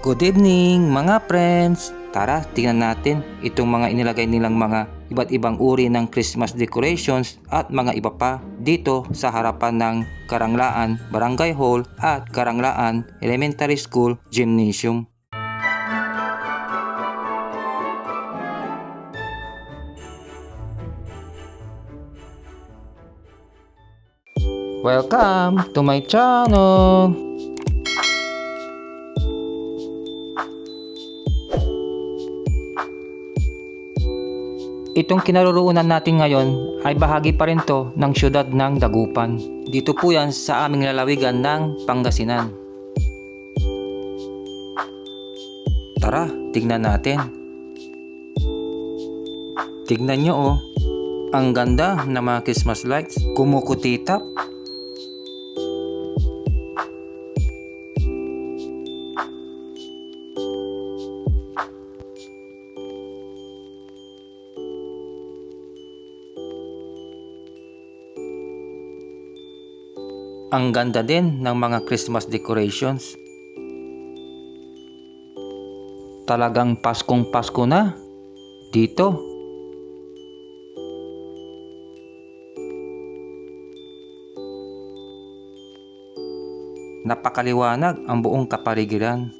Good evening mga friends! Tara, tingnan natin itong mga inilagay nilang mga iba't ibang uri ng Christmas decorations at mga iba pa dito sa harapan ng Karanglaan Barangay Hall at Karanglaan Elementary School Gymnasium. Welcome to my channel! Itong kinaroroonan natin ngayon ay bahagi pa rin to ng syudad ng Dagupan. Dito po yan sa aming lalawigan ng Pangasinan. Tara, tignan natin. Tignan nyo oh. Ang ganda ng mga Christmas lights. Kumukutitap. Ang ganda din ng mga Christmas decorations. Talagang Paskong Pasko na. Dito. Napakaliwanag ang buong kapaligiran.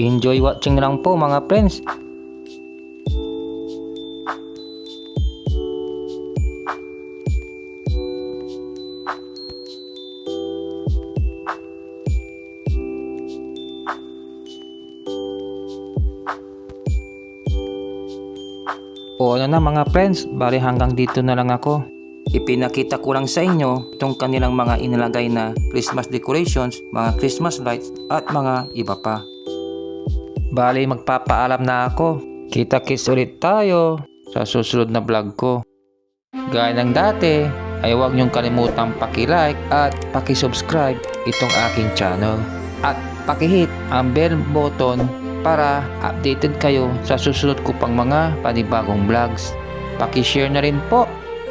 Enjoy watching lang po mga friends. O ano na mga friends, bali hanggang dito na lang ako. Ipinakita ko lang sa inyo itong kanilang mga inilagay na Christmas decorations, mga Christmas lights at mga iba pa. Bali magpapaalam na ako. Kita-kits ulit tayo sa susunod na vlog ko. Gaya ng dati, ay huwag niyong kalimutang paki-like at paki-subscribe itong aking channel. At paki-hit ang bell button para updated kayo sa susunod ko pang mga panibagong vlogs. Paki-share na rin po.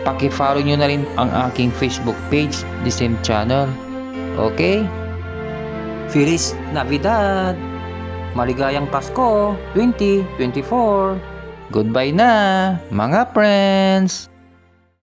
Paki-follow nyo na rin ang aking Facebook page, the same channel. Okay? Feliz Navidad! Maligayang Pasko 2024! Goodbye na, mga friends!